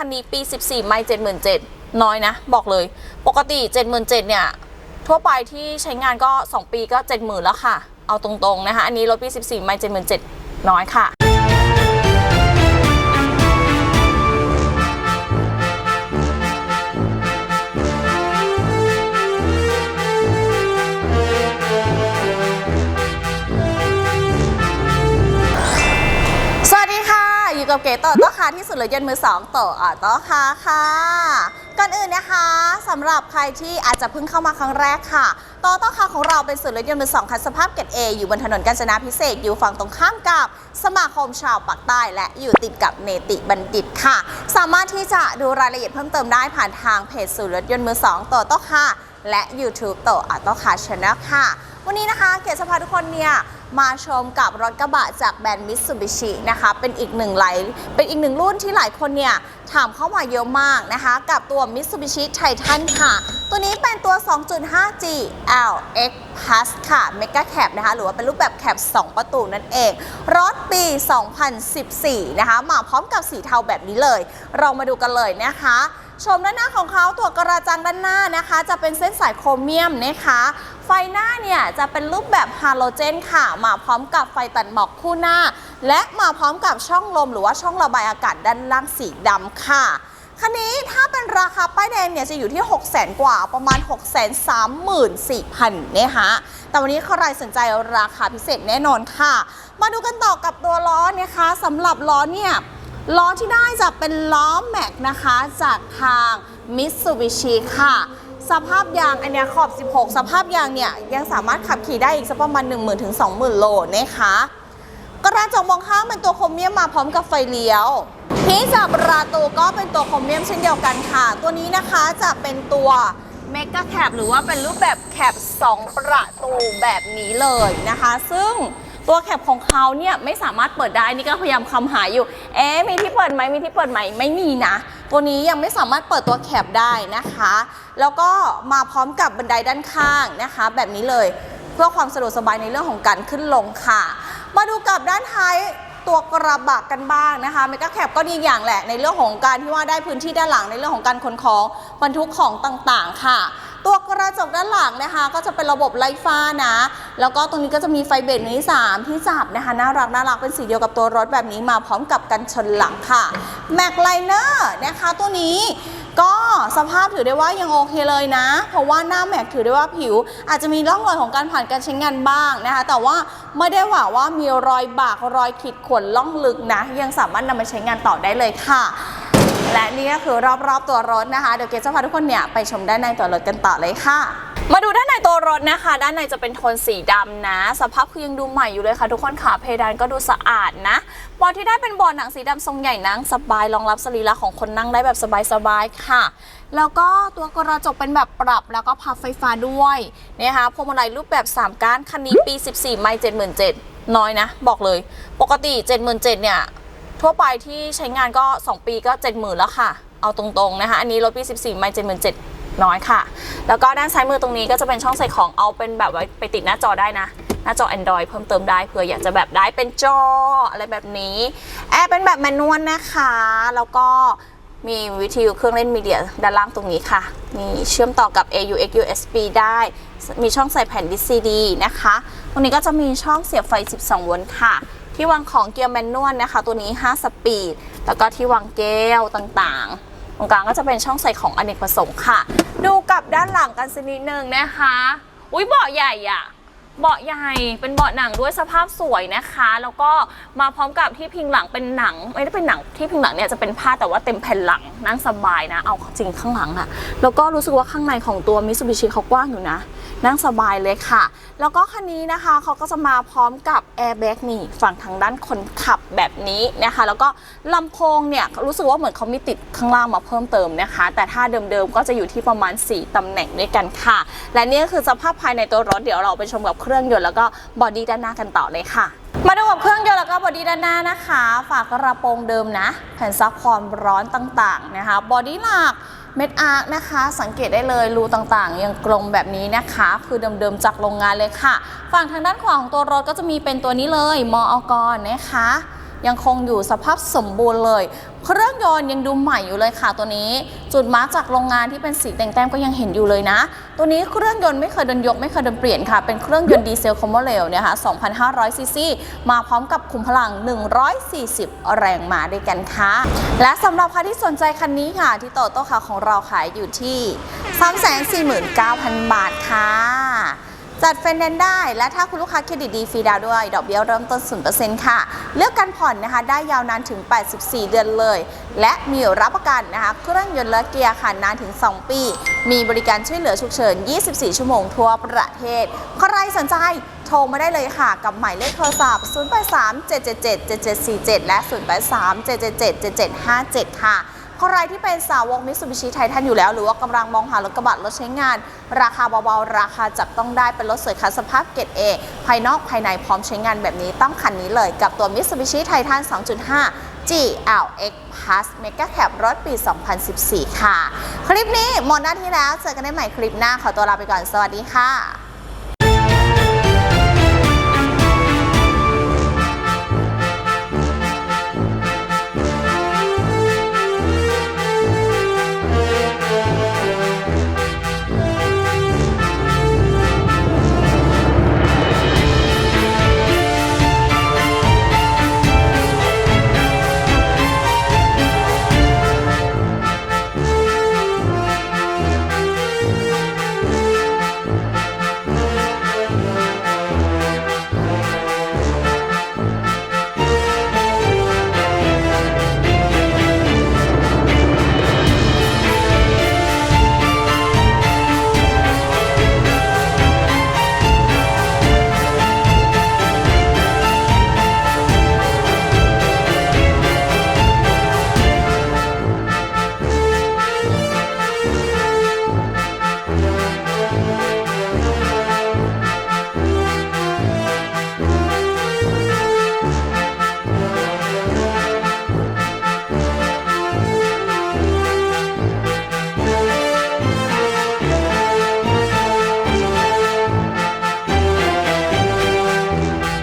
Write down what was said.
คันนี้ปี 14 ไม่77,000 น้อยนะ บอกเลย ปกติ 77,000 เนี่ย ทั่วไปที่ใช้งานก็ 2 ปีก็ 70,000 แล้วค่ะ เอาตรงๆ นะคะ อันนี้รถปี 14 ไม่77,000 น้อยค่ะ อยู่กับเก๋ต่อโต้คาที่สุดเลยยนต์มือสองต่อะโต้คาค่ะ ก่อนอื่นนะคะสำหรับใครที่อาจจะเพิ่งเข้ามาครั้งแรกค่ะโตโต้คาของเราเป็นศูนย์รถยนต์มือสองคันสภาพเกรดเออยู่บนถนนกาญจนาพิเศษกอยู่ฝั่งตรงข้ามกับสมาคมชาวปากใต้และอยู่ติดกับเนติบัณฑิตค่ะ สามารถที่จะดูรายละเอียดเพิ่มเติมได้ผ่านทางเพจศูนย์รถยนต์มือสองโตโต้คาและ YouTube โตอัตโต้คาชาแนลค่ะ วันนี้นะคะเกศจะพาทุกคนเนี่ย มาชมกับรถกระบะจากแบรนด์มิตซูบิชินะคะ เป็นอีกหนึ่งไหลเป็นอีกหนึ่งรุ่นที่หลายคนเนี่ยถามเข้ามาเยอะมากนะคะ กับตัว Mitsubishi Titan ค่ะ ตัวนี้เป็นตัว 2.5G LX Plus ค่ะ Mega Cab นะคะ หรือว่าเป็นรูปแบบแคบ 2 ประตูนั่นเอง รถปี 2014 นะคะ มาพร้อมกับสีเทาแบบนี้เลย เรามาดูกันเลยนะคะชมด้านหน้าของเขาตัวกระจังด้านหน้านะคะ จะเป็นเส้นสายโครเมียมนะคะ ไฟหน้าเนี่ยจะเป็นรูปแบบฮาโลเจนค่ะ มาพร้อมกับไฟตัดหมอกคู่หน้า และมาพร้อมกับช่องลมหรือว่าช่องระบายอากาศด้านล่างสีดำค่ะคันนี้ถ้าเป็นราคาป้ายแดงเนี่ยจะอยู่ที่ 6 0 0 0 0 0กว่าประมาณ 6 3 4 0 0 0นะคะแต่วันนี้ใครสนใจราคาพิเศษแน่นอนค่ะ มาดูกันต่อกับตัวล้อนะคะสำหรับล้อเนี่ยล้อที่ได้จะเป็นล้อแม็กนะคะ จากทาง Mitsubishi ค่ะ สภาพยางอันเนี้ยขอบ 16 สภาพยางเนี่ยยังสามารถขับขี่ได้อีกสักประมาณ 10,000ถึง20,000 โลนะคะกระจกมองข้างเป็นตัวโครเมียมมาพร้อมกับไฟเลี้ยวที่จับประตูก็เป็นตัวโครเมียมเช่นเดียวกันค่ะ ตัวนี้นะคะจะเป็นตัวเมก a แคปหรือว่าเป็นรูปแบบแคป2 ประตูแบบนี้เลยนะคะ ซึ่งตัวแคปของเขาเนี่ยไม่สามารถเปิดได้นี่ก็พยายามคำหาอยู่ เอ๊ะมีที่เปิดไหมมีที่เปิดไหมไม่มีนะ ตัวนี้ยังไม่สามารถเปิดตัวแคปได้นะคะ แล้วก็มาพร้อมกับบันไดด้านข้างนะคะ แบบนี้เลยเพื่อความสะดวกสบายในเรื่องของการขึ้นลงค่ะ มาดูกับด้านท้ายตัวกระบะกันบ้างนะคะเมกะแคปก็ดีอย่างแหละในเรื่องของการที่ว่าได้พื้นที่ด้านหลังในเรื่องของการขนของบรรทุกของต่างๆ ค่ะ ตัวกระจกด้านหลังนะคะ ก็จะเป็นระบบไล่ฟ้านะ แล้วก็ตรงนี้ก็จะมีไฟเบรกนี้ 3 ที่จับนะคะน่ารักน่ารักเป็นสีเดียวกับตัวรถแบบนี้มาพร้อมกับกันชนหลังค่ะแม็กไลเนอร์นะคะตัวนี้ก็สภาพถือได้ว่ายังโอเคเลยนะ เพราะว่าหน้าแม็กถือได้ว่าผิว อาจจะมีร่องรอยของการผ่านการใช้งานบ้างนะคะ แต่ว่าไม่ได้ว่าว่ามีรอยบากรอยขีดข่วนล่องลึกนะ ยังสามารถนำมาใช้งานต่อได้เลยค่ะ และนี่ก็คือรอบๆตัวรถนะคะ เดี๋ยวเกรซจะพาทุกคนเนี่ยไปชมด้านในตัวรถกันต่อเลยค่ะ มาดูด้านในตัวรถนะคะ ด้านในจะเป็นโทนสีดำนะ สภาพคือยังดูใหม่อยู่เลยค่ะ ทุกคนค่ะเพดานก็ดูสะอาดนะเบาะที่ได้เป็นเบาะหนังสีดำทรงใหญ่นั่งสบายรองรับสรีระของคนนั่งได้แบบสบายๆค่ะ แล้วก็ตัวกระจกเป็นแบบปรับแล้วก็พับไฟฟ้าด้วยนะคะพวงมาลัยรูปแบบ 3 ก้านคันนี้ปี 14 ไม่77,000น้อยนะ บอกเลย ปกติ 77,000เนี่ย ทั่วไปที่ใช้งานก็ 2 ปีก็ 70,000 แล้วค่ะ เอาตรงๆนะคะ อันนี้รถปี 14 ไม่77,000น้อยค่ะ แล้วก็ด้านซ้ายมือตรงนี้ก็จะเป็นช่องใส่ของเอาเป็นแบบไว้ไปติดหน้าจอได้นะหน้าจอ Android เพิ่มเติมได้เผื่ออยากจะแบบได้เป็นจออะไรแบบนี้แอร์เป็นแบบแมนนวลนะคะ แล้วก็มีวิทยุเครื่องเล่นมีเดียด้านล่างตรงนี้ค่ะมีเชื่อมต่อกับ AUX USB ได้ มีช่องใส่แผ่นดิสซีดีนะคะ ตรงนี้ก็จะมีช่องเสียบไฟ 12 โวลต์ค่ะ ที่วางของเกียร์แมนนวลนะคะ ตัวนี้ 5 สปีด แล้วก็ที่วางแก้วต่างๆ ตรงกลางก็จะเป็นช่องใส่ของอเนกประสงค์ค่ะ ดูกับด้านหลังกันสักนิดนึงนะคะ อุ้ยเบาะใหญ่อะ เบาะใหญ่เป็นเบาะหนังด้วยสภาพสวยนะคะ แล้วก็มาพร้อมกับที่พิงหลังเป็นหนัง ไม่ได้เป็นหนังที่พิงหลังเนี่ยจะเป็นผ้าแต่ว่าเต็มแผ่นหลังนั่งสบายนะ เอาจริงข้างหลังอะแล้วก็รู้สึกว่าข้างในของตัวมิ t ูบิชิเขากว้างอยู่นะ นั่งสบายเลยค่ะ แล้วก็คันนี้นะคะเขาก็จะมาพร้อมกับแอร์แบ็กนี่ฝั่งทางด้านคนขับแบบนี้นะคะ แล้วก็ลำโพงเนี่ยรู้สึกว่าเหมือนเขามีติดข้างล่างมาเพิ่มเติมนะคะ แต่ถ้าเดิมๆก็จะอยู่ที่ประมาณ 4 ตำแหน่งด้วยกันค่ะ และนี่ก็คือสภาพภายในตัวรถเดี๋ยวเราไปชมกับเครื่องยนต์แล้วก็บอดี้ด้านหน้ากันต่อเลยค่ะ มาดูกับเครื่องยนต์แล้วก็บอดี้ด้านหน้านะคะ ฝากระโปรงเดิมนะ แผ่นซับความร้อนต่างๆนะคะบอดี้หลักเม็ดอาร์คนะคะ สังเกตได้เลยรูต่างๆ ยังกลมแบบนี้นะคะ คือเดิมๆจากโรงงานเลยค่ะ ฝั่งทางด้านขวาของตัวรถก็จะมีเป็นตัวนี้เลย มออกรนะคะ ยังคงอยู่สภาพสมบูรณ์เลย เครื่องยนต์ยังดูใหม่อยู่เลยค่ะตัวนี้ จุดมาร์กจากโรงงานที่เป็นสีแดงแต้มก็ยังเห็นอยู่เลยนะ ตัวนี้เครื่องยนต์ไม่เคยโดนยกไม่เคยโดนเปลี่ยนค่ะ เป็นเครื่องยนต์ดีเซลคอมโบเลลเนี่ยค่ะ2,500ซีซีมาพร้อมกับคุมพลัง 140 แรงม้าด้วยกันค่ะ และสำหรับใครที่สนใจคันนี้ค่ะ ที่โตโต้ค่ะของเราขายอยู่ที่ 349,000 บาทค่ะ จัดไฟแนนซ์ได้ และถ้าคุณลูกค้าเครดิตดีฟรีดาวด้วย ดอกเบี้ยเริ่มต้น 0%ค่ะ เลือกการผ่อนนะคะ ได้ยาวนานถึง 84 เดือนเลย และมีรับประกันนะคะ เครื่องยนต์และเกียร์ค่ะ นานถึง 2 ปี มีบริการช่วยเหลือฉุกเฉิน 24 ชั่วโมงทั่วประเทศ ใครสนใจโทรมาได้เลยค่ะ กับหมายเลขโทรศัพท์ 0837777747 และ 0837777757 ค่ะใครที่เป็นสาวกมิ t ซูบิชิไททันอยู่แล้ว หรือว่ากำลังมองหารถกระบะรถใช้งาน ราคาเบาๆ ราคาจับต้องได้เป็นรถสวยคันสภาพเกรดเอภายนอกภายในพร้อมใช้งานแบบนี้ต้องคันนี้เลยกับตัว Mitsubishi Titan 2.5 GLX Plus Mega Cab รถปี 2014 ค่ะ คลิปนี้หมดหน้าที่แล้ว เจอกันได้ใหม่คลิปหน้า ขอตัวลาไปก่อน สวัสดีค่ะ